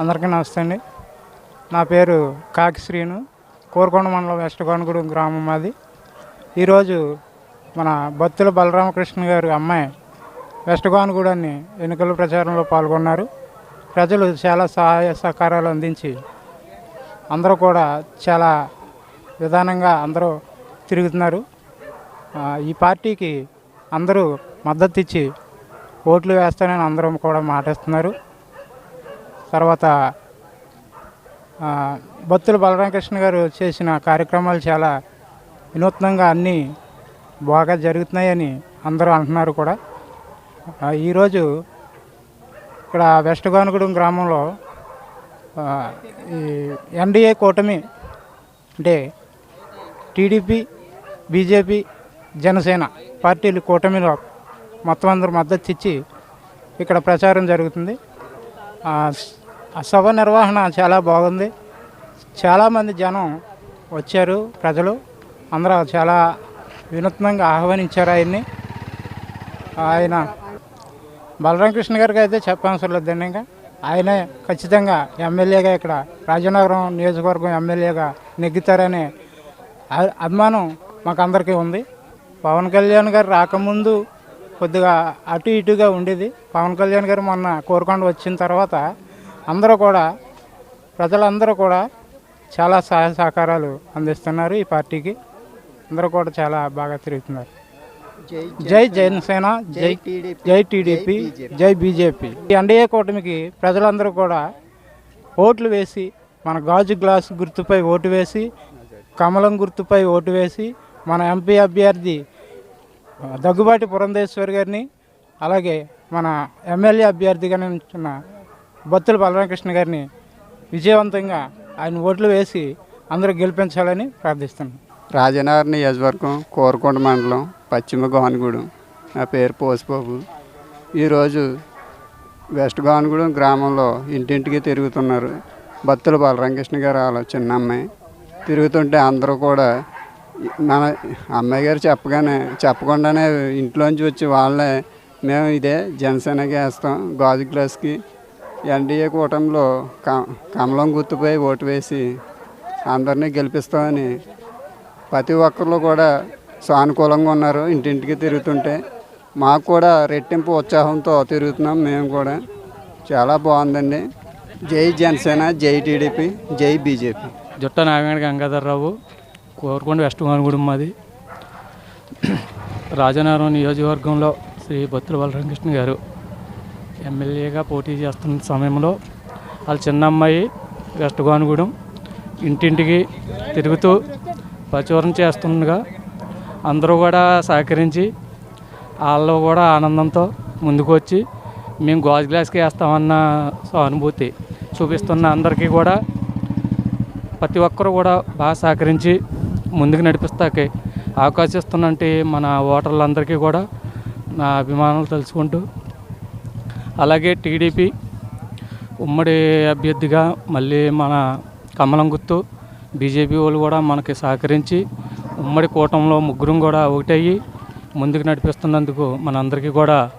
అందరికీ నమస్తే అండి. నా పేరు కాకి శ్రీను. కోరుకొండ మండలం వెస్ట్ కొనగూడెం గ్రామం మాది. ఈరోజు మన బత్తుల బలరామకృష్ణ గారి అమ్మాయి వెస్ట్ గోనగూడెన్ని ఎన్నికల ప్రచారంలో పాల్గొన్నారు. ప్రజలు చాలా సహాయ సహకారాలు అందించి అందరూ కూడా చాలా విధానంగా అందరూ తిరుగుతున్నారు. ఈ పార్టీకి అందరూ మద్దతు ఇచ్చి ఓట్లు వేస్తానని అందరం కూడా మాటిస్తున్నారు. తర్వాత ఆ, బత్తుల బలరామకృష్ణ గారు చేసిన కార్యక్రమాలు చాలా వినూత్నంగా అన్నీ బాగా జరుగుతున్నాయని అందరూ అంటున్నారు కూడా. ఈరోజు ఇక్కడ వెస్ట్ గోనగూడెం గ్రామంలో ఈ ఎన్డీఏ కూటమి అంటే టీడీపీ బీజేపీ జనసేన పార్టీలు కూటమిలో మొత్తం అందరూ మద్దతు ఇచ్చి ఇక్కడ ప్రచారం జరుగుతుంది. ఆ సభ నిర్వహణ చాలా బాగుంది. చాలామంది జనం వచ్చారు ప్రజలు. అందరూ చాలా వినూత్నంగా ఆహ్వానించారు ఆయన్ని. ఆయన బలరామకృష్ణ గారికి అయితే చెప్పవసరం లేదండి ఇంకా. ఆయనే ఖచ్చితంగా ఎమ్మెల్యేగా ఇక్కడ రాజనగరం నియోజకవర్గం ఎమ్మెల్యేగా నెగ్గుతారనే అభిమానం మాకందరికీ ఉంది. పవన్ కళ్యాణ్ గారు రాకముందు కొద్దిగా అటు ఇటుగా ఉండేది. పవన్ కళ్యాణ్ గారు మొన్న కోరుకొండ వచ్చిన తర్వాత అందరూ కూడా ప్రజలందరూ కూడా చాలా సహాయ సహకారాలు అందిస్తున్నారు ఈ పార్టీకి. అందరూ కూడా చాలా బాగా తిరుగుతున్నారు. జై జనసేన జై జై టీడీపీ జై బీజేపీ. ఈ ఎన్డీఏ కూటమికి ప్రజలందరూ కూడా ఓట్లు వేసి మన గాజు గ్లాస్ గుర్తుపై ఓటు వేసి కమలం గుర్తుపై ఓటు వేసి మన ఎంపీ అభ్యర్థి దగ్గుబాటి పురంధేశ్వరి గారిని అలాగే మన ఎమ్మెల్యే అభ్యర్థిగా నిలుచున్న బత్తుల బలరామకృష్ణ గారిని విజయవంతంగా ఆయన ఓట్లు వేసి అందరూ గెలిపించాలని ప్రార్థిస్తున్నాను రాజనగర్ నియోజకవర్గం కోరకొండ మండలం పశ్చిమ గోనగూడెం. నా పేరు పోసిబాబు. ఈరోజు వెస్ట్ గోనగూడెం గ్రామంలో ఇంటింటికి తిరుగుతున్నారు బత్తుల బలరామకృష్ణ గారు వాళ్ళ చిన్న అమ్మాయి తిరుగుతుంటే అందరూ కూడా మన అమ్మాయి గారు చెప్పగానే చెప్పకుండానే ఇంట్లోంచి వచ్చి వాళ్ళే మేము ఇదే జనసేనకి వేస్తాం గాజు గ్లాస్కి ఎన్డీఏ కూటమిలో కమలం గుర్తుపై ఓటు వేసి అందరినీ గెలిపిస్తామని ప్రతి ఒక్కరు కూడా సానుకూలంగా ఉన్నారు ఇంటింటికి తిరుగుతుంటే. మాకు కూడా రెట్టింపు ఉత్సాహంతో తిరుగుతున్నాం మేము కూడా. చాలా బాగుందండి. జై జనసేన జై టీడీపీ జై బీజేపీ. జుట్ట నారాయణ గంగాధర్రావు కోరుకొండ వెస్ట్ గోనగూడెం మాది. రాజనగరం నియోజకవర్గంలో శ్రీ బొత్తుల బలరామకృష్ణ గారు ఎమ్మెల్యేగా పోటీ చేస్తున్న సమయంలో వాళ్ళ చిన్న అమ్మాయి వెస్ట్ గోనగూడెం ఇంటింటికి తిరుగుతూ ప్రచురణ చేస్తుండగా అందరూ కూడా సహకరించి వాళ్ళు కూడా ఆనందంతో ముందుకు వచ్చి మేము గాజు గ్లాస్కి వేస్తామన్న సానుభూతి చూపిస్తున్న అందరికీ కూడా ప్రతి ఒక్కరు కూడా బాగా సహకరించి ముందుకు నడిపిస్తాకే అవకాశం మన ఓటర్లందరికీ కూడా నా అభిమానాలు తెలుసుకుంటూ అలాగే టీడీపీ ఉమ్మడి అభ్యర్థిగా మళ్ళీ మన కమలం గుర్తు బీజేపీ వాళ్ళు కూడా మనకి సహకరించి ఉమ్మడి కూటంలో ముగ్గురం కూడా ఒకటయ్యి ముందుకు నడిపిస్తున్నందుకు మనందరికీ కూడా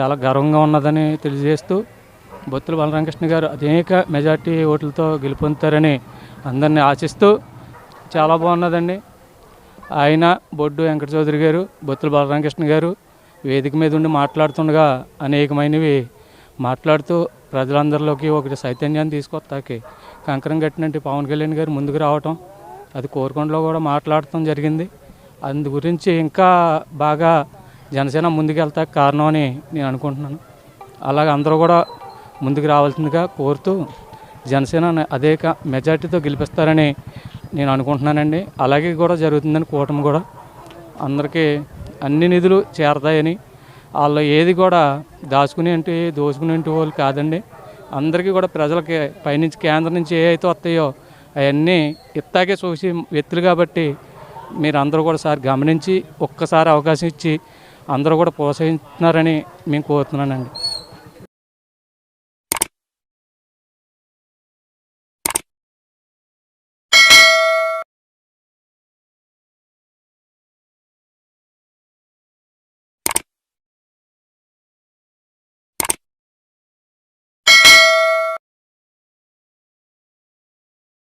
చాలా గర్వంగా ఉన్నదని తెలియజేస్తూ బొత్తుల బాలరామకృష్ణ గారు అనేక మెజార్టీ ఓట్లతో గెలుపొందుతారని అందరినీ ఆశిస్తూ చాలా బాగున్నదండి. ఆయన బొడ్డు వెంకట చౌదరి గారు బొత్తుల బలరామకృష్ణ గారు వేదిక మీద ఉండి మాట్లాడుతుండగా అనేకమైనవి మాట్లాడుతూ ప్రజలందరిలోకి ఒకటి చైతన్యాన్ని తీసుకొస్తాకి. కంకరం కట్టినట్టు పవన్ కళ్యాణ్ గారు ముందుకు రావటం అది కోరుకొండలో కూడా మాట్లాడటం జరిగింది. అందు గురించి ఇంకా బాగా జనసేన ముందుకెళ్తా కారణం అని నేను అనుకుంటున్నాను. అలాగే అందరూ కూడా ముందుకు రావాల్సిందిగా కోరుతూ జనసేన అదే క- మెజార్టీతో గెలిపిస్తారని నేను అనుకుంటున్నానండి. అలాగే కూడా జరుగుతుందని కూటమి కూడా అందరికీ అన్ని నిధులు చేరతాయని వాళ్ళు ఏది కూడా దాచుకునేంటి దోచుకునేంటి వాళ్ళు కాదండి. అందరికీ కూడా ప్రజలకి పైనుంచి కేంద్రం నుంచి ఏ అయితే వస్తాయో అవన్నీ ఇత్తాకే చూసి వ్యక్తులు కాబట్టి మీరు అందరూ కూడా సార్ గమనించి ఒక్కసారి అవకాశం ఇచ్చి అందరూ కూడా ప్రోత్సహిస్తున్నారని మేము కోరుతున్నానండి.